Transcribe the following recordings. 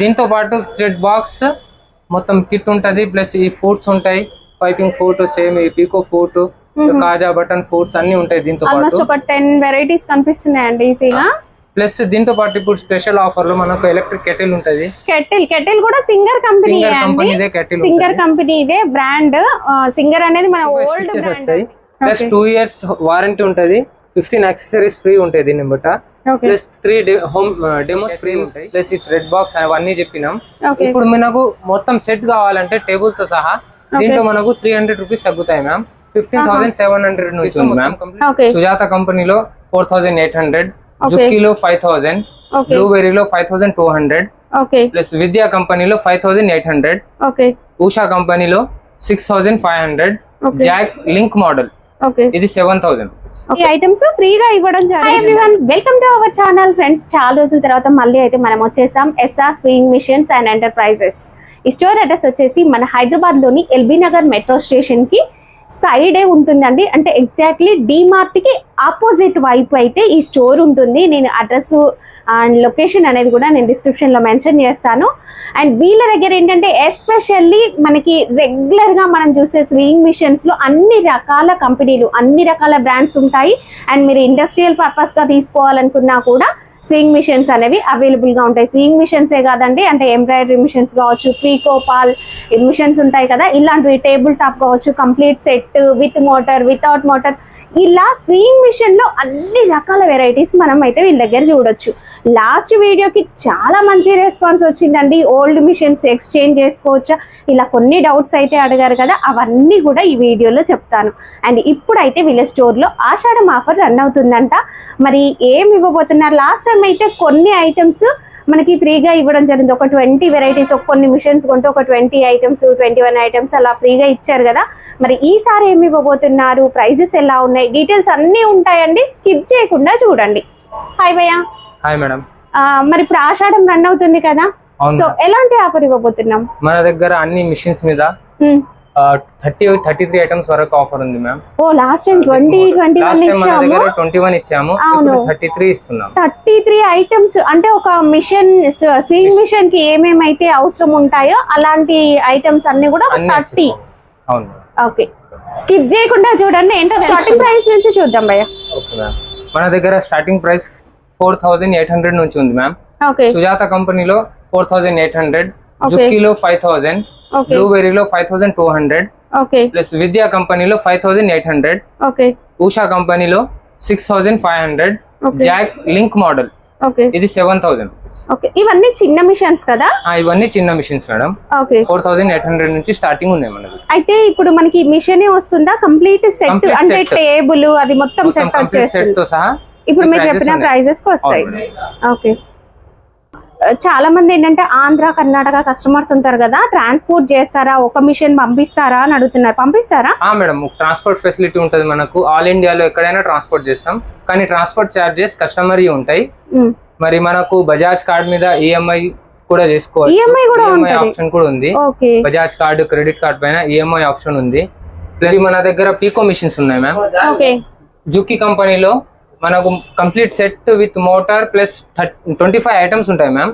దీంతో పాటు thread box మొత్తం కిట్ ఉంటది ప్లస్ ఈ ఫుడ్స్ ఉంటాయి. పైపింగ్ ఫుడ్ సేమ్ ఈ పీకో ఫుడ్ కాజా బటన్ ఫుడ్స్ అన్ని ఉంటాయి దీంతో పాటు. ఒక టెన్ వెరైటీస్ కనిపిస్తున్నాయండి ఈజీగా. ప్లస్ దీంతో పాటు ఇప్పుడు స్పెషల్ ఆఫర్లో మనకు ఎలక్ట్రిక్ కెటిల్ ఉంటది. కెటిల్ కెటిల్ కూడా సింగర్ కంపెనీ సింగర్ కంపెనీ ఇదే బ్రాండ్. సింగర్ అనేది మన ఓల్డ్ వస్తాయి. ప్లస్ టూ ఇయర్స్ వారంటీ ఉంటది. ఫిఫ్టీన్ యాక్సెసరీస్ ఫ్రీ ఉంటాయి దీన్ని బట్ట plus three home demos free ఉంటాయి ప్లస్ ఈ థ్రెడ్ బాక్స్ అవన్నీ చెప్పినాం. ఓకే ఇప్పుడు మనకు మొత్తం సెట్ కావాలంటే టేబుల్తో సహా దీంట్లో మనకు త్రీ హండ్రెడ్ రూపీస్ తగ్గుతాయి ma'am fifteen thousand seven hundred నుంచి ఉంది మ్యామ్ ఓకే సుజాత కంపెనీలో four thousand eight hundred Okay. జుక్కీలో five thousand okay బ్లూబెర్రీలో five thousand two hundred okay plus Vidya కంపెనీలో five thousand eight hundred okay Usha కంపెనీలో six thousand five hundred Okay. Jack link model okay ఇది seven thousand ఈ items ఫ్రీగా ఇవ్వడం జరిగింది. Welcome to our channel friends చాలా రోజుల తర్వాత మళ్ళీ అయితే మనం వచ్చేసాం. SR swing machines and enterprises ఈ స్టోర్ అడ్రస్ వచ్చేసి మన హైదరాబాద్లోని ఎల్బీ నగర్ మెట్రో స్టేషన్కి సైడే ఉంటుందండి. అంటే ఎగ్జాక్ట్లీ డిమార్ట్కి ఆపోజిట్ వైపు అయితే ఈ స్టోర్ ఉంటుంది. నేను అడ్రస్ అండ్ లొకేషన్ అనేది కూడా నేను డిస్క్రిప్షన్లో మెన్షన్ చేస్తాను. అండ్ వీళ్ళ దగ్గర ఏంటంటే ఎస్పెషల్లీ మనకి రెగ్యులర్గా మనం చూసే స్వింగ్ మిషన్స్లో అన్ని రకాల కంపెనీలు అన్ని రకాల బ్రాండ్స్ ఉంటాయి. అండ్ మీరు ఇండస్ట్రియల్ పర్పస్గా తీసుకోవాలనుకున్నా కూడా స్వింగ్ మిషన్స్ అనేవి అవైలబుల్గా ఉంటాయి. స్వింగ్ మిషన్స్ ఏ కాదండి అంటే ఎంబ్రాయిడరీ మిషన్స్ కావచ్చు పీకో పాల్ మిషన్స్ ఉంటాయి కదా ఇలాంటివి టేబుల్ టాప్ కావచ్చు complete set with motor without motor. ఇలా స్వింగ్ మిషన్లో అన్ని రకాల వెరైటీస్ మనం అయితే వీళ్ళ దగ్గర చూడొచ్చు. లాస్ట్ వీడియోకి చాలా మంచి రెస్పాన్స్ వచ్చిందండి. ఓల్డ్ మిషన్స్ ఎక్స్చేంజ్ చేసుకోవచ్చా? ఇలా కొన్ని డౌట్స్ అయితే అడిగారు కదా అవన్నీ కూడా ఈ వీడియోలో చెప్తాను. అండ్ ఇప్పుడైతే వీళ్ళ స్టోర్లో ఆషాఢం ఆఫర్ రన్ అవుతుందంట. మరి ఏం ఇవ్వబోతున్నారు? లాస్ట్ టైం అయితే కొన్ని ఐటమ్స్ మనకి ఫ్రీగా ఇవ్వడం జరిగింది. ఒక ట్వంటీ వెరైటీస్ కొన్ని మిషన్స్ కొంటే ఒక twenty items twenty one items అలా ఫ్రీగా ఇచ్చారు కదా. మరి ఈసారి ఏమి ఇవ్వబోతున్నారు? ప్రైజెస్ ఎలా ఉన్నాయి? డీటెయిల్స్ అన్నీ ఉంటాయండి. స్కిప్ చేయకుండా చూడండి. హాయ్ భయ్య. హాయ్ మేడం మరి ఇప్పుడు ఆషాఢం రన్ అవుతుంది కదా. సో ఎలాంటి ఆఫర్ ఇవ్వబోతున్నాం? మన దగ్గర అన్ని మిషన్స్ మీద హ్మ్. థర్టీ థర్టీ త్రీ ఐటమ్స్ వరకు ఆఫర్ ఉంది మ్యామ్ ఓ last time twenty twenty one ఇచ్చాము ట్వంటీ వన్ ఇచ్చాము. థర్టీ త్రీ ఇస్తున్నాం థర్టీ త్రీ ఐటమ్స్ అంటే ఒక మిషన్ స్వింగ్ మిషన్కి ఏమేమైతే అవసరం ఉంటాయో అలాంటి ఐటమ్స్ అన్ని కూడా థర్టీ. అవును. ఓకే స్కిప్ చేయకుండా చూడండి ఏంటో స్టార్టింగ్ ప్రైస్ నుంచి చూద్దాం భయ్య. మన దగ్గర starting price four thousand eight hundred నుంచి ఉంది మ్యామ్ సుజాత కంపెనీలో ఫోర్ థౌజండ్ ఎయిట్ హండ్రెడ్. జుక్కీలో five okay బ్లూబెర్రీలో five thousand two hundred okay plus Vidya కంపెనీలో five thousand eight hundred okay Usha కంపెనీలో six thousand five hundred. Jack link model okay ఇది seven okay ఇవన్నీ చిన్న machines కదా? ఇవన్నీ చిన్న machines madam okay four thousand eight hundred నుంచి starting ఉన్నాయి మనకి అయితే ఇప్పుడు మనకి మిషన్ వస్తుందా? కంప్లీట్ సెట్ అంటే. టేబుల్ అది మొత్తం సెట్ సహా ఇప్పుడు మీరు చెప్పిన. ప్రైజెస్కి వస్తాయి. ఓకే చాలా మంది ఏంటంటే ఆంధ్ర కర్ణాటక కస్టమర్స్ ఉంటారు కదా ట్రాన్స్పోర్ట్ చేస్తారా ఒక మిషన్ పంపిస్తారా అని అడుగుతున్నారు. పంపిస్తారా? ఆ మేడం ట్రాన్స్పోర్ట్ ఫెసిలిటీ ఉంటుంది మనకు. ఆల్ ఇండియాలో ఎక్కడైనా ట్రాన్స్పోర్ట్ చేస్తాం. కానీ ట్రాన్స్పోర్ట్ చార్జెస్ కస్టమర్ ఉంటాయి. మరి మనకు బజాజ్ కార్డ్ మీద ఈఎంఐ కూడా చేసుకోవచ్చు. EMI కూడా ఉంటది. ఆప్షన్ కూడా ఉంది. బజాజ్ కార్డు క్రెడిట్ కార్డ్ పైన ఈఎంఐ ఆప్షన్ ఉంది. ప్లస్ మన దగ్గర పీకో మిషన్స్ ఉన్నాయి మ్యామ్ జుకి కంపెనీలో మనకు complete set with motor plus twenty five items ఉంటాయి మ్యామ్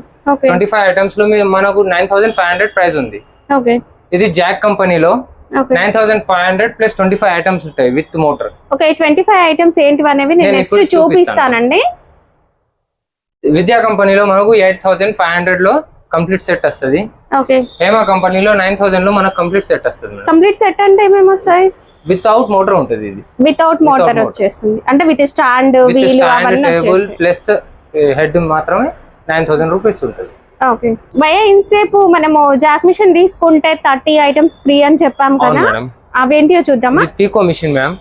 ట్వంటీ ఫైవ్ ఐటమ్స్లో మనకు nine thousand five hundred price ఉంది. ఓకే ఇది జాక్ కంపెనీలో nine thousand five hundred plus twenty five items ఉంటాయి with motor okay twenty five items ఏంటివి అనేవి నేను నెక్స్ట్ చూపిస్తానండి. విద్యా కంపెనీలో మనకు ఎయిట్ థౌసండ్ ఫైవ్ హండ్రెడ్లో కంప్లీట్ సెట్ వస్తుంది. హేమా కంపెనీలో నైన్ థౌసండ్లో మనకు కంప్లీట్ సెట్ వస్తుంది కంప్లీట్ సెట్ అంటే ఏమేమి వస్తాయి వితౌట్ మోటార్ ఉంటుంది ఇది. Without motor. వచ్చేస్తుంది. అంటే విత్ స్టాండ్ వీల్ అవన్నీ టేబుల్ వచ్చేస్తాయి. ప్లస్ హెడ్ మాత్రమే నైన్ థౌసండ్ రూపీస్ ఉంటుంది. ఓకే భయ ఇన్సేపు మనము జాక్ మిషన్ తీసుకుంటే థర్టీ ఐటమ్స్ ఫ్రీ అని చెప్పాం కదా. అవేంటియో చూద్దామా? Pico machine ma'am.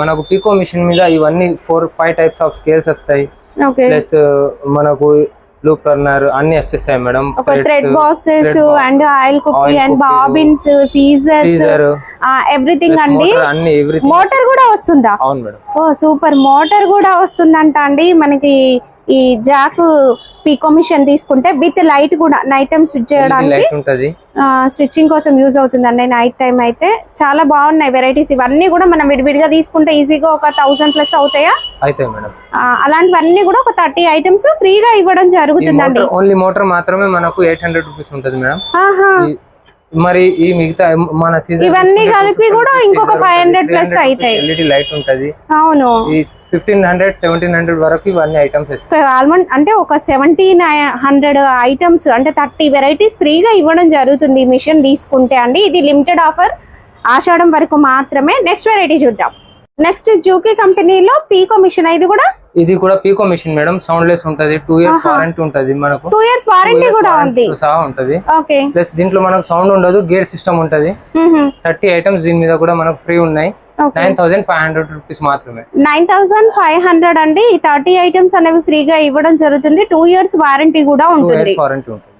మనకు పీకో మిషన్ మీద ఇవన్నీ four five types of scales వస్తాయి. ఓకే ప్లస్ మనకు లూప్ టర్నర్ అన్ని వచ్చేస్తాయి మేడం. ఒక thread boxes and oil కుప్పి and bobbins scissors scissor everything అండి. మోటార్ కూడా వస్తుందా? అవును మేడం. ఓ సూపర్. మోటార్ కూడా వస్తుందంట అండి. మనకి ఈ జాక్ పీకో మిషన్ తీసుకుంటే విత్ లైట్ కూడా నైట్ టైం స్విచ్ చేయడానికి స్టిచ్చింగ్ కోసం యూజ్ అవుతుందండి నైట్ టైం అయితే. చాలా బాగున్నాయి వెరైటీస్ ఇవన్నీ కూడా మనం విడివిడిగా తీసుకుంటే ఈజీగా ఒక థౌసండ్ ప్లస్ అవుతాయా? అలాంటివన్నీ కూడా ఒక థర్టీ ఐటమ్స్ ఫ్రీగా ఇవ్వడం జరుగుతుందండి. ఓన్లీ మోటార్ మాత్రమే మనకు ఎయిట్ హండ్రెడ్ రూపీస్ ఉంటది మేడం. మరి ఈ మిగతా మన సీజన్ ఇవన్నీ కలిపి కూడా ఇంకొక 500 plus అవుతాయి. ఎల్ఈడి లైట్ ఉంటది. అవును. ఫిఫ్టీన్ హండ్రెడ్ సెవెంటీన్ హండ్రెడ్ వరకు ఇవన్నీ ఐటమ్స్ ఇస్తాయి ఆల్మోస్ట్ అంటే ఒక సెవెంటీన్ హండ్రెడ్ ఐటమ్స్ అంటే థర్టీ వెరైటీస్ ఫ్రీగా ఇవ్వడం జరుగుతుంది మిషన్ తీసుకుంటే అండి. ఇది లిమిటెడ్ ఆఫర్ ఆషాఢం వరకు మాత్రమే. నెక్స్ట్ వెరైటీ చూద్దాం. నెక్స్ట్ జూకీ కంపెనీలో పీకో మిషన్ ఇది కూడా? ఇది కూడా pico machine madam sound less ఉంటది టూ ఇయర్స్. వారంటీ ఉంటది మనకు. టూ ఇయర్స్ వారంటీ కూడా ఉంది. సహా ఉంటది. ఓకే. ప్లస్ దీంట్లో మనకు సౌండ్ ఉండదు గేర్ సిస్టమ్ ఉంటది. థర్టీ ఐటమ్స్ దీని మీద కూడా మనకు ఫ్రీ ఉన్నాయి. Nine thousand five hundred rupees మాత్రమే. నైన్ థౌసండ్ ఫైవ్ హండ్రెడ్ అండి. ఈ థర్టీ ఐటమ్స్ అనేవి ఫ్రీగా ఇవ్వడం జరుగుతుంది. టూ ఇయర్స్ వారంటీ కూడా ఉంటుంది. వారంటీ ఉంటుంది.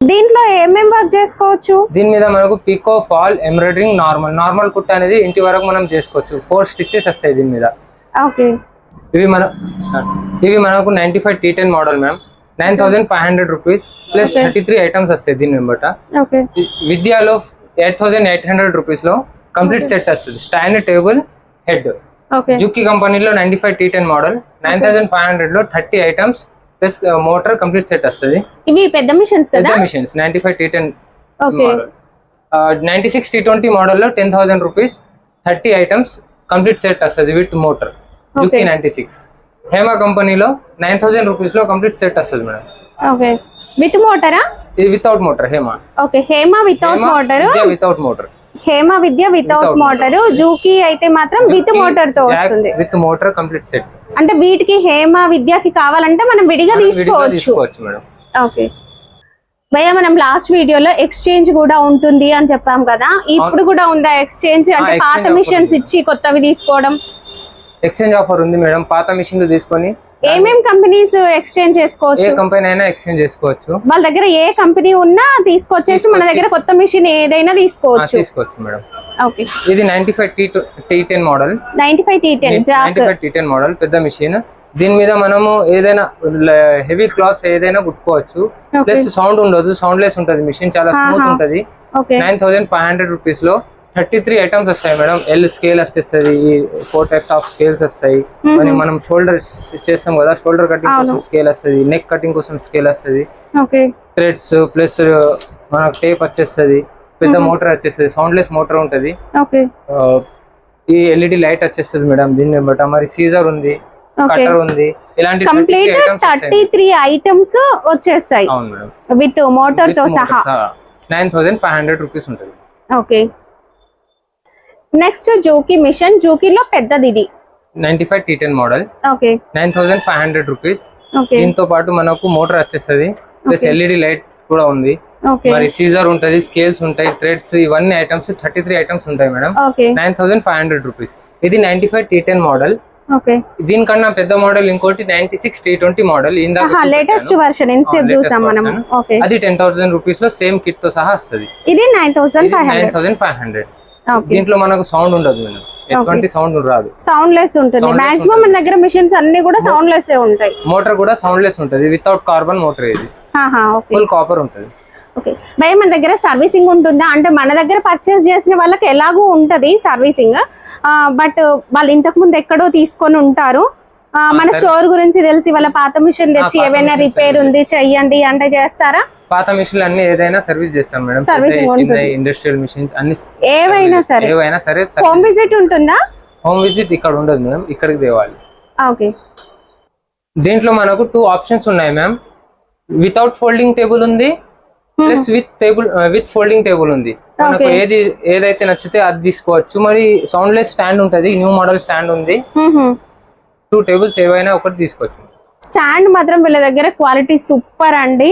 దీంట్లో ఏమేం వర్క్ చేసుకోవచ్చు? దీని మీద మనకు pico fall embroidering normal normal కుట్ట అనేది ఇంటి వరకు మనం చేసుకోవచ్చు. ఫోర్ స్టిచెస్ వస్తాయి దీని మీద. ఓకే. ఇవి మన ఇవి మనకు ninety five T ten model ma'am nine thousand five hundred rupees plus. Thirty three items వస్తాయి దీని వెంబట. విద్యాలో ఎయిట్ థౌసండ్ ఎయిట్ హండ్రెడ్ రూపీస్లో కంప్లీట్ సెట్ వస్తుంది స్టాండ్ టేబుల్ హెడ్ జుక్కి కంపెనీలో ninety five T ten model nine thousand five హండ్రెడ్లో thirty items plus motor complete set వస్తుంది ఇవి పెద్ద మిషన్స్ పెద్ద machines ninety five T ten model ninety six T twenty మోడల్లో ten thousand rupees thirty items complete set వస్తుంది with motor Juki. Ninety six Hema కంపెనీలో nine thousand రూపీస్లో complete set వస్తుంది madam okay with మోటారా ఇది without motor Hema okay Hema without motor without motor Hema Vidya without motor Juki అయితే మాత్రం with మోటార్తో వస్తుంది. With motor complete set అంటే వీటికి హేమ విద్యకి కావాలంటే మనం విడిగా తీసుకోవచ్చు. ఓకే. భయ్య మనం లాస్ట్ వీడియోలో ఎక్స్చేంజ్ కూడా ఉంటుంది అని చెప్పాం కదా. ఇప్పుడు కూడా ఉందా ఎక్స్చేంజ్ అంటే పాత మిషన్స్. ఇచ్చి కొత్తవి తీసుకోవడం. ఎక్స్చేంజ్ ఆఫర్ ఉంది మేడం. పాత మిషన్లు తీసుకొని ఏమేం కంపెనీస్ ఎక్స్చేంజ్ ఏ చేసుకోవచ్చు కంపెనీ అయినా ఎక్స్చేంజ్ చేసుకోవచ్చు. వాళ్ళ దగ్గర ఏ కంపెనీ ఉన్నా తీసుకొచ్చేసి మన దగ్గర కొత్త మిషన్ ఏదైనా తీసుకోవచ్చు. తీసుకోవచ్చు మేడం. ఓకే. ఇది ninety five T T ten model. Ninety five T ten Jack. Ninety five T ten model పెద్ద మిషన్. దీని మీద మనము ఏదైనా హెవీ క్లాత్స్ ఏదైనా కుట్టుకోవచ్చు. ప్లస్ సౌండ్ ఉండదు సౌండ్ లెస్ ఉంటది మిషన్ చాలా స్మూత్. ఉంటది. Okay. Nine thousand five hundred రూపీస్లో థర్టీ త్రీ ఐటమ్స్ వస్తాయి మేడం. ఎల్ స్కేల్ వచ్చేస్తుంది ఈ ఫోర్ టైప్స్ ఆఫ్ స్కేల్స్ వస్తాయి. మరి మనం షోల్డర్ చేస్తాం కదా షోల్డర్ కటింగ్ కోసం. స్కేల్ వస్తుంది నెక్ కటింగ్ కోసం స్కేల్ వస్తుంది. థ్రెడ్స్ ప్లస్ మనకు టేప్ వచ్చేస్తుంది పెద్ద మోటార్ వచ్చేస్తుంది సౌండ్ లెస్ మోటార్ ఉంటది ఈ ఎల్ఈడి లైట్ వచ్చేస్తుంది మేడం దీన్ని బట్ట మరి సీజర్ ఉంది కట్టర్ ఉంది ఇలాంటి 33 complete items thirty. Three items వచ్చేస్తాయి. విత్ మోటార్తో సహా. Nine thousand five hundred rupees ఉంటుంది. ఓకే. నెక్స్ట్ జోకీ మిషన్ జోకీలో పెద్దది ఇది. Ninety five T ten model okay nine thousand five hundred rupees. Okay దీంతో పాటు మనకు మోటార్ వచ్చేస్తుంది. ప్లస్. ఎల్ఈడి లైట్ కూడా ఉంది. ఓకే మరి సీజర్ ఉంటది స్కేల్స్ ఉంటాయి థ్రెడ్స్ ఇవన్నీ ఐటమ్స్ థర్టీ త్రీ ఐటమ్స్ ఉంటాయి madam. Okay nine thousand five hundred rupees. ఇది ninety five T ten model okay దీనికన్నా పెద్ద మోడల్ ఇంకోటి ninety six T twenty model latest. Version చూసాం మనం అది టెన్ థౌసండ్ రూపీస్లో సేమ్ కిట్తో సహా వస్తుంది. ఇది నైన్ థౌసండ్ ఫైవ్ హండ్రెడ్ దీంట్లో మనకు సౌండ్ ఉండదు మేడం. ఎటువంటి సౌండ్ రాదు. సౌండ్ లెస్ ఉంటుంది మాక్సిమం మన దగ్గర మిషన్స్ అన్ని కూడా సౌండ్ లెస్ ఉంటాయి. మోటార్ కూడా సౌండ్ లెస్ ఉంటుంది. వితౌట్ కార్బన్ మోటార్ ఇది. ఓకే. ఫుల్ కాపర్ ఉంటుంది. ఓకే. భయ మన దగ్గర సర్వీసింగ్ ఉంటుందా? అంటే మన దగ్గర పర్చేస్ చేసిన వాళ్ళకి ఎలాగూ ఉంటది సర్వీసింగ్. బట్ వాళ్ళు ఇంతకు ముందు ఎక్కడో తీసుకొని ఉంటారు. మన. స్టోర్ గురించి తెలిసి వాళ్ళ పాత మిషన్ తెచ్చి machine రిపేర్. ఉంది చెయ్యండి అంటే చేస్తారా? పాత మిషన్లు అన్ని ఏదైనా సర్వీస్ చేస్తాం మేడం. ఇండస్ట్రియల్ మిషన్స్ అన్ని ఏవైనా సరే. ఏవైనా సరే హోమ్ విజిట్ ఉంటుందా? హోమ్ విజిట్ ఇక్కడ ఉండదు మేడం. ఇక్కడికి తేవాలి. ఓకే దీంట్లో మనకు టూ ఆప్షన్స్ ఉన్నాయి మ్యామ్. వితౌట్ ఫోల్డింగ్ టేబుల్ ఉంది. Plus with table with folding table ఉంది. మనకు Okay. ఏది ఏదైతే నచ్చితే అది తీసుకోవచ్చు. మరి సౌండ్ లెస్ స్టాండ్ ఉంటది. న్యూ మోడల్ స్టాండ్ ఉంది. టూ టేబుల్స్ ఏవైనా ఒకటి తీసుకోవచ్చు. స్టాండ్ మాత్రం వీళ్ళ దగ్గర క్వాలిటీ సూపర్ అండి.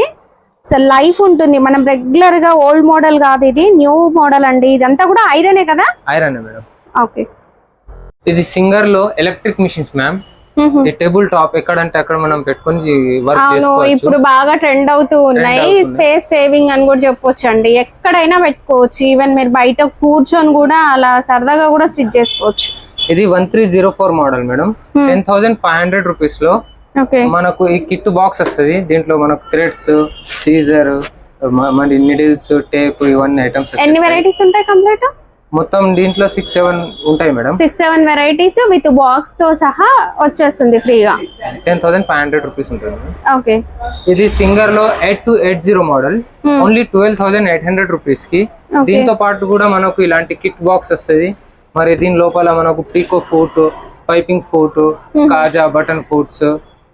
అసలు లైఫ్ ఉంటుంది. మనం రెగ్యులర్గా ఓల్డ్ మోడల్ కాదు ఇది న్యూ మోడల్ అండి. ఇదంతా కూడా ఐరనే కదా? ఐరన్ ఓకే ఇది సింగర్లో ఎలక్ట్రిక్ మిషన్స్ మ్యామ్ ఈ టేబుల్ టాప్ ఎక్కడంటే అక్కడ మనం పెట్టుకొని వర్క్ అవును చేసుకోవచ్చు. ఇప్పుడు బాగా ట్రెండ్ అవుతూ ఉన్నాయి. స్పేస్ సేవింగ్ అని కూడా చెప్పొచ్చు అండి ఎక్కడైనా పెట్టుకోవచ్చు. ఈవెన్ మీరు బయట కూర్చొని కూడా అలా సరదాగా కూడా స్టిచ్ చేసుకోవచ్చు. ఇది one three zero four model madam. Ten thousand five hundred రూపీస్లో మనకు ఈ కిట్ బాక్స్ వస్తుంది. దీంట్లో మనకు థ్రెడ్స్ సీజర్ మరి నిడిల్స్ టేప్ ఇవన్నీ ఐటమ్స్ ఎన్ని వెరైటీస్ ఉంటాయి కంప్లీట్? మొత్తం దీంట్లో సిక్స్ సెవెన్ ఉంటాయి madam. Six seven varieties with బాక్స్తో సహా వచ్చేస్తుంది ఫ్రీగా. Ten thousand five hundred rupees ఉంటుంది. ఓకే ఇది సింగర్లో eight two eight zero model. Only twelve thousand eight hundred రూపీస్కి. దీంతో పాటు కూడా మనకు ఇలాంటి కిట్ బాక్స్ వస్తుంది. మరి దీని లోపల మనకు పీకో ఫూట్ పైపింగ్ ఫూట్ కాజా బటన్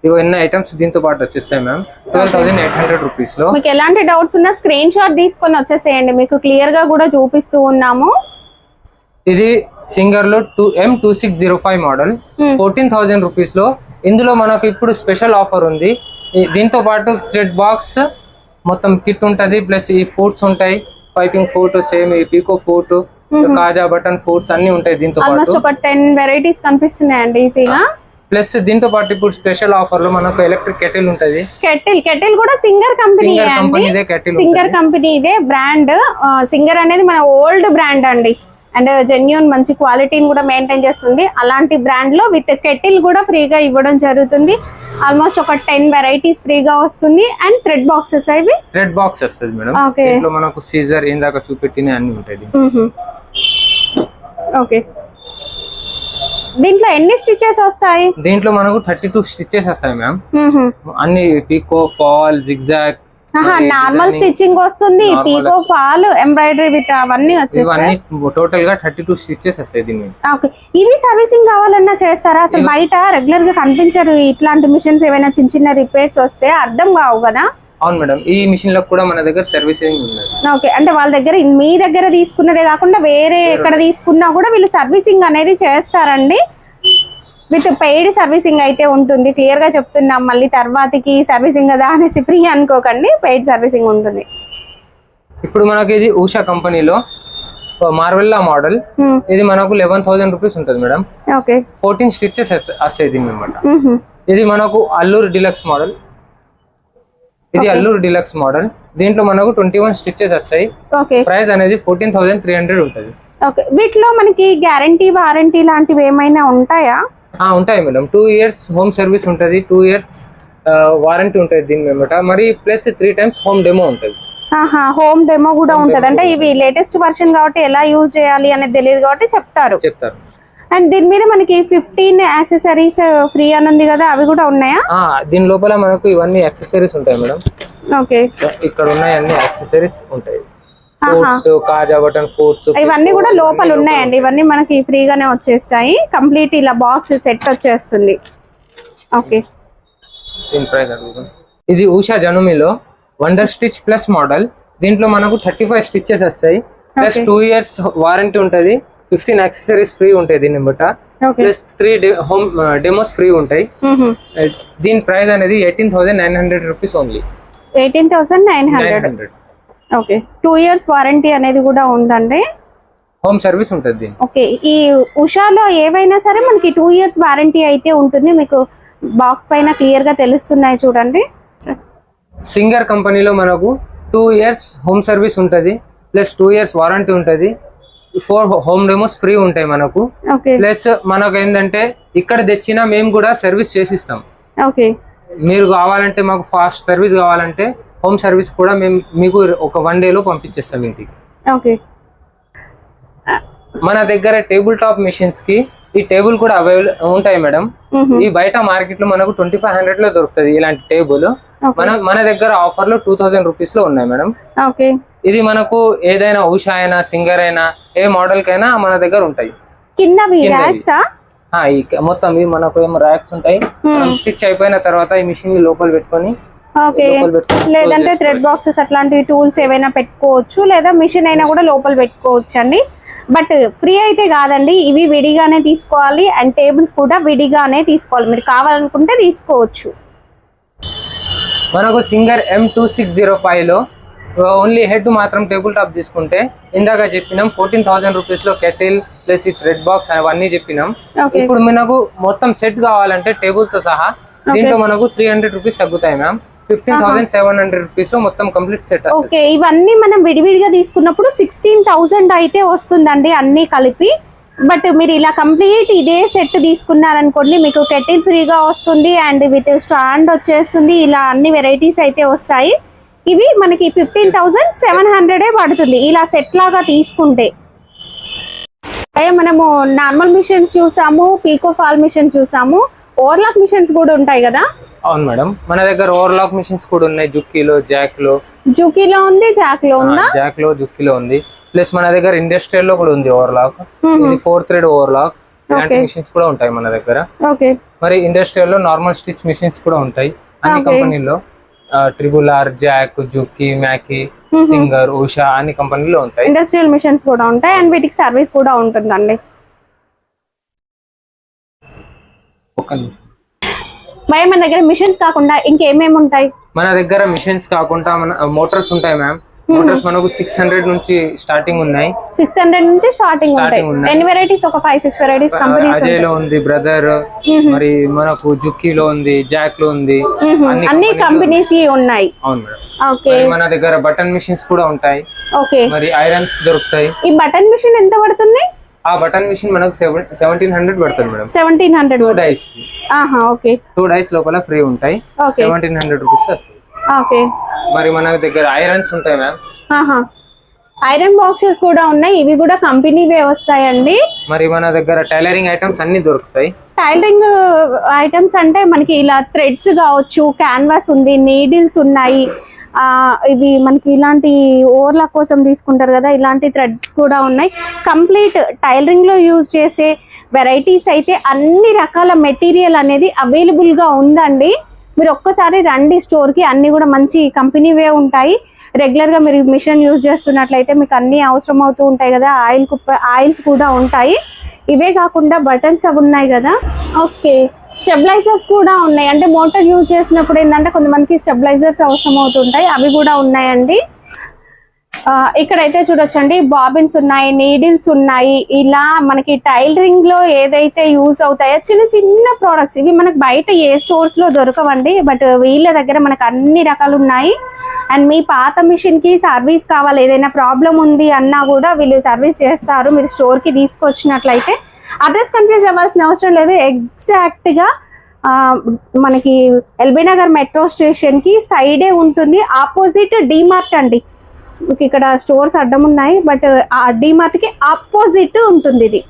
ఫూట్స్ ఇవన్నీ ఐటమ్స్ దీంతో పాటు వచ్చేస్తాయి ma'am twelve thousand eight hundred రూపీస్లో. మీకు ఎలాంటి డౌట్స్ ఉన్నా స్క్రీన్ షాట్ తీసుకొని వచ్చేసేయండి. మీకు క్లియర్గా కూడా చూపిస్తూ ఉన్నాము. ఇది సింగర్లో two M two six zero five model Hmm. Fourteen thousand రూపీస్లో. ఇందులో మనకు ఇప్పుడు స్పెషల్ ఆఫర్ ఉంది. దీంతో పాటు థ్రెడ్ బాక్స్ మొత్తం కిట్ ఉంటది ప్లస్ ఈ ఫుడ్స్ ఉంటాయి. పైపింగ్ ఫుడ్ సేమ్ ఈ పీకో ఫుడ్ కాజా బటన్ ఫుడ్స్ అన్ని ఉంటాయి దీంతో పాటు. ఒక టెన్ వెరైటీస్ కనిపిస్తున్నాయండి ఈజీగా. ప్లస్ దీంతో పాటు ఇప్పుడు స్పెషల్ ఆఫర్లో మనకు ఎలక్ట్రిక్ కెటిల్ ఉంటది. కెటిల్ కెటిల్ కూడా సింగర్ కంపెనీ సింగర్ కంపెనీ ఇదే కెటిల్ సింగర్ కంపెనీ ఇదే బ్రాండ్. సింగర్ అనేది మన ఓల్డ్ బ్రాండ్ అండి. అండ్ జెన్యున్ మంచి క్వాలిటీని కూడా మెయింటైన్ చేస్తుంది. అలాంటి బ్రాండ్లో విత్ కెటిల్ కూడా ఫ్రీగా ఇవ్వడం జరుగుతుంది. ఆల్మోస్ట్ ఒక టెన్ వెరైటీస్ ఫ్రీగా వస్తుంది. అండ్ థ్రెడ్ బాక్సెస్ అవి? థ్రెడ్ బాక్స్ వస్తుంది మేడం. మనకు సీజర్ ఇందాక చూపెట్టిన అన్ని ఉంటాయి. ఓకే. దీంట్లో ఎన్ని స్టిచెస్ వస్తాయి? దీంట్లో మనకు థర్టీ టూ స్టిచెస్ వస్తాయి మ్యామ్ అన్ని pico fall zigzag normal stitching వస్తుంది. పీకో ఫాల్ ఎంబ్రాయిడరీ విత్ అవన్నీ వచ్చేస్తాయి? ఇవన్నీ టోటల్గా థర్టీ టూ స్టిచెస్ వస్తాయి దీని మీద. ఓకే. ఇవి సర్వీసింగ్ కావాలన్నా చేస్తారా? అసలు బయట రెగ్యులర్గా కనిపించరు ఇట్లాంటి మిషన్స్ ఏమైనా చిన్న చిన్న రిపేర్స్ వస్తే అర్థం కావు కదా? అవును మేడం ఈ మిషన్లకు కూడా మన దగ్గర సర్వీసింగ్ ఓకే. అంటే వాళ్ళ దగ్గర మీ దగ్గర తీసుకున్నదే కాకుండా వేరే ఎక్కడ తీసుకున్నా కూడా వీళ్ళు సర్వీసింగ్ అనేది చేస్తారండి. విత్ పెయిడ్ సర్వీసింగ్ అయితే ఉంటుంది. క్లియర్గా చెప్తున్నాం. మళ్ళీ తర్వాతకి సర్వీసింగ్ కదా అనేసి ఫ్రీ అనుకోకండి. పెయిడ్ సర్వీసింగ్ ఉంటుంది. ఇప్పుడు మనకి ఇది ఉషా కంపెనీలో మార్వెల్లా మోడల్. ఇది మనకు లెవెన్ థౌసండ్ రూపీస్ ఉంటుంది మేడం. ఓకే. ఫోర్టీన్ స్టిచెస్ వస్తాయి దీని అనమాట. ఇది మనకు అల్లూరు డిలక్స్ మోడల్. ఇది అల్లూరు డిలక్స్ మోడల్. దీంట్లో మనకు ట్వంటీ వన్ స్టిచెస్ వస్తాయి. ఓకే ప్రైస్ అనేది ఫోర్టీన్ థౌసండ్ త్రీ హండ్రెడ్ ఉంటుంది. ఓకే వీటిలో మనకి గ్యారంటీ వారంటీ లాంటివి ఏమైనా ఉంటాయా? ఉంటాయి madam. Two years home service ఉంటుంది. టూ ఇయర్స్ వారంటీ ఉంటుంది దీని అనమాట మరి plus three times home demo ఉంటుంది. హోమ్ డెమో కూడా ఉంటది. అంటే ఇవి లేటెస్ట్ వర్షన్ కాబట్టి ఎలా యూజ్ చేయాలి అనేది తెలియదు కాబట్టి చెప్తారు. చెప్తారు. అండ్ దీని మీద మనకి ఫిఫ్టీన్ యాక్సెసరీస్ ఫ్రీ అని ఉంది కదా అవి కూడా ఉన్నాయా? దీని లోపల మనకు ఇవన్నీ యాక్సెసరీస్ ఉంటాయి మేడం. ఓకే. ఇక్కడ ఉన్నాయి అన్ని యాక్సెసరీస్ ఉంటాయి కాజా బటన్ ఫుడ్స్ ఇవన్నీ కూడా లోపల ఉన్నాయండి. ఇవన్నీ మనకి ఫ్రీగానే వచ్చేస్తాయి. కంప్లీట్ ఇలా బాక్స్ సెట్ వచ్చేస్తుంది. ఓకే. ఇది ఉషా జనుమిలో వండర్ స్టిచ్ ప్లస్ మోడల్ దీంట్లో మనకు థర్టీ ఫైవ్ స్టిచెస్ వస్తాయి ప్లస్. టూ ఇయర్స్ వారంటీ ఉంటుంది. ఫిఫ్టీన్ యాక్సెసరీస్ ఫ్రీ ఉంటాయి దీన్ని బట్ట okay. Plus three home demos free ఉంటాయి. దీని ప్రైస్ అనేది eighteen thousand nine hundred rupees only. Eighteen thousand nine hundred. Okay. Two years warranty అనేది కూడా ఉందండి. హోమ్ సర్వీస్ ఉంటుంది ఓకే. ఈ ఉషాలో ఏవైనా సరే మనకి టూ ఇయర్స్ వారంటీ అయితే ఉంటుంది. మీకు బాక్స్ పైన క్లియర్గా తెలుస్తున్నాయి చూడండి. సింగర్ కంపెనీలో మనకు టూ ఇయర్స్ హోమ్ సర్వీస్ ఉంటుంది. ప్లస్ టూ ఇయర్స్ వారంటీ ఉంటుంది. ఫోర్ హోమ్ డెమోస్ ఫ్రీ ఉంటాయి మనకు. ప్లస్ మనకు ఏంటంటే ఇక్కడ తెచ్చినా మేము కూడా సర్వీస్ చేసిస్తాం. మీరు కావాలంటే మాకు ఫాస్ట్ సర్వీస్ కావాలంటే హోమ్ సర్వీస్ కూడా మేము మీకు ఒక వన్ డేలో పంపించేస్తాం ఇంటికి. ఓకే. మన దగ్గర టేబుల్ టాప్ మిషన్స్కి ఈ టేబుల్ కూడా అవైలబుల్ ఉంటాయి మేడం. ఈ బయట మార్కెట్లో మనకు ట్వంటీ ఫైవ్ హండ్రెడ్లో దొరుకుతుంది ఇలాంటి టేబుల్. మన మన దగ్గర ఆఫర్లో టూ థౌసండ్ రూపీస్లో ఉన్నాయి మేడం. ఓకే. ఇది మనకు ఏదైనా ఉషా అయినా సింగర్ అయినా ఏ మోడల్ కైనా మన దగ్గర ఉంటాయి. కింద మొత్తం ఇవి మనకు ఏమో ర్యాక్స్ ఉంటాయి. స్టిచ్ అయిపోయిన తర్వాత ఈ మిషన్ లోపల పెట్టుకొని ఓకే. లోపల పెట్టుకొని లేదంటే థ్రెడ్ బాక్సెస్ అట్లాంటి టూల్స్ ఏవైనా పెట్టుకోవచ్చు లేదా మిషన్ అయినా కూడా లోపల పెట్టుకోవచ్చు అండి బట్ ఫ్రీ అయితే కాదండి ఇవి విడిగానే తీసుకోవాలి అండ్ టేబుల్స్ కూడా విడిగానే తీసుకోవాలి. మీరు కావాలనుకుంటే తీసుకోవచ్చు. మనకు Singer M two six zero ఫైవ్లో ఓన్లీ హెడ్ మాత్రం టేబుల్ టాప్ తీసుకుంటే ఇందాక చెప్పినాం ఫోర్టీన్ థౌసండ్ రూపీస్లో కెటిల్ ప్లస్ ఈ థ్రెడ్ బాక్స్ అవన్నీ చెప్పినాం. ఇప్పుడు మనకు మొత్తం సెట్ కావాలంటే టేబుల్తో సహా దీంట్లో మనకు త్రీ హండ్రెడ్ రూపీస్ తగ్గుతాయి ma'am fifteen thousand seven hundred రూపీస్లో మొత్తం కంప్లీట్ సెట్ ఓకే ఇవన్నీ మనం విడివిడిగా తీసుకున్నప్పుడు సిక్స్టీన్ థౌజండ్ అయితే వస్తుందండి అన్నీ కలిపి. బట్ మీరు ఇలా కంప్లీట్ ఇదే సెట్ తీసుకున్నారనుకోండి మీకు కెటిల్ ఫ్రీగా వస్తుంది అండ్ విత్ స్టాండ్ వచ్చేస్తుంది. ఇలా అన్ని వెరైటీస్ అయితే వస్తాయి. ఇవి మనకి ఫిఫ్టీన్ థౌసండ్ సెవెన్ హండ్రెడే పడుతుంది. ఇలా సెట్ లాగా తీసుకుంటే. అయ్యా మనము నార్మల్ మిషన్స్ చూసాము పీకో ఫాల్ మిషన్ చూసాము. ఓవర్లాక్ మిషన్స్ కూడా ఉంటాయి కదా? అవును మేడం. మన దగ్గర ఓవర్లాక్ మిషన్స్ కూడా ఉన్నాయి. జుక్కీలో జాక్లో జుకీలో ఉంది జాక్లో ఉందా? జాక్లో జుక్కీలో ఉంది. ప్లస్ మన దగ్గర ఇండస్ట్రియల్లో కూడా ఉంది ఓవర్లాక్. ఇది ఫోర్ థ్రెడ్ ఓవర్లాక్. ఇలాంటి Okay. మిషన్స్ కూడా ఉంటాయి మన దగ్గర. మరి ఇండస్ట్రియల్లో నార్మల్ స్టిచ్ మిషన్స్ కూడా ఉంటాయి. అన్ని Okay. కంపెనీలో ట్రిబుల్ ఆర్ జాక్ జుక్కీ మ్యాకీ సింగర్ ఉషా అన్ని కంపెనీలో ఉంటాయి. ఇండస్ట్రియల్ మిషన్స్ కూడా ఉంటాయి అండ్ వీటికి సర్వీస్ కూడా ఉంటుందండి. భయ మన దగ్గర మిషన్స్ కాకుండా ఇంకేమేమి ఉంటాయి మన దగ్గర మిషన్స్ కాకుండా మన మోటార్స్ ఉంటాయి మ్యామ్ మోటార్స్ మనకు సిక్స్ హండ్రెడ్ నుంచి స్టార్టింగ్ ఉన్నాయి. సిక్స్ హండ్రెడ్ నుంచి స్టార్టింగ్ ఉంటాయి. ఎన్ని వెరైటీస్ ఒక ఫైవ్ సిక్స్ వెరైటీస్ కంపెనీస్ అజయ్లో ఉంది బ్రదర్ మరి మనకు జుక్కీలో ఉంది జాక్లో ఉంది. అన్ని కంపెనీస్ ఉన్నాయి. అవును మేడం ఓకే మన దగ్గర బటన్ మిషన్స్ కూడా ఉంటాయి. ఓకే మరి ఐరన్స్ దొరుకుతాయి. ఈ బటన్ మిషన్ ఎంత పడుతుంది? ఆ బటన్ మిషన్ మనకు సెవెంటీన్ హండ్రెడ్ పడుతుంది madam seventeen hundred two dice ఆహా ఓకే టూ డైస్ లోపల ఫ్రీ ఉంటాయి. సెవెంటీన్ హండ్రెడ్ రూపీస్ వస్తుంది. ఓకే మరి మన దగ్గర ఐరన్స్ ఉంటాయి మ్యామ్. ఐరన్ బాక్సెస్ కూడా ఉన్నాయి. ఇవి కూడా కంపెనీవే వస్తాయండి. మరి మన దగ్గర టైలరింగ్ ఐటమ్స్ అన్ని దొరుకుతాయి. టైలరింగ్ ఐటమ్స్ అంటే మనకి ఇలా థ్రెడ్స్ కావచ్చు క్యాన్వాస్ ఉంది నీడిల్స్ ఉన్నాయి. ఆ, ఇవి మనకి ఇలాంటి ఓవర్లాక్ కోసం తీసుకుంటారు కదా ఇలాంటి థ్రెడ్స్ కూడా ఉన్నాయి. కంప్లీట్ టైలరింగ్లో యూజ్ చేసే వెరైటీస్ అయితే అన్ని రకాల మెటీరియల్ అనేది అవైలబుల్గా ఉందండి. మీరు ఒక్కసారి రండి స్టోర్కి అన్నీ కూడా మంచి కంపెనీవే ఉంటాయి. రెగ్యులర్గా మీరు మిషన్ యూజ్ చేస్తున్నట్లయితే మీకు అన్నీ అవసరం అవుతూ ఉంటాయి కదా. ఆయిల్ కుప్ప ఆయిల్స్ కూడా ఉంటాయి. ఇవే కాకుండా బటన్స్ అవి ఉన్నాయి కదా. ఓకే. స్టెబిలైజర్స్ కూడా ఉన్నాయి. అంటే మోటార్ యూజ్ చేసినప్పుడు ఏంటంటే కొంతమందికి స్టెబిలైజర్స్ అవసరం అవుతుంటాయి. అవి కూడా ఉన్నాయండి. ఇక్కడైతే చూడొచ్చండి. బాబిన్స్ ఉన్నాయి నీడిల్స్ ఉన్నాయి. ఇలా మనకి టైలరింగ్లో ఏదైతే యూజ్ అవుతాయో చిన్న చిన్న ప్రోడక్ట్స్. ఇవి మనకి బయట ఏ స్టోర్స్లో దొరకవండి. బట్ వీళ్ళ దగ్గర మనకు అన్ని రకాలు ఉన్నాయి. అండ్ మీ పాత మిషన్కి సర్వీస్ కావాలి ఏదైనా ప్రాబ్లం ఉంది అన్నా కూడా వీళ్ళు సర్వీస్ చేస్తారు. మీరు స్టోర్కి తీసుకొచ్చినట్లయితే అడ్రస్ కన్ఫ్యూజ్ అవ్వాల్సిన అవసరం లేదు. ఎగ్జాక్ట్గా మనకి ఎల్బీ నగర్ మెట్రో స్టేషన్కి సైడే ఉంటుంది. ఆపోజిట్ డిమార్ట్ అండి. ఇక్కడ స్టోర్స్ అడ్డం ఉన్నాయి బట్ ఆ డీమార్ట్కి ఆపోజిట్ ఉంటుంది ఇది.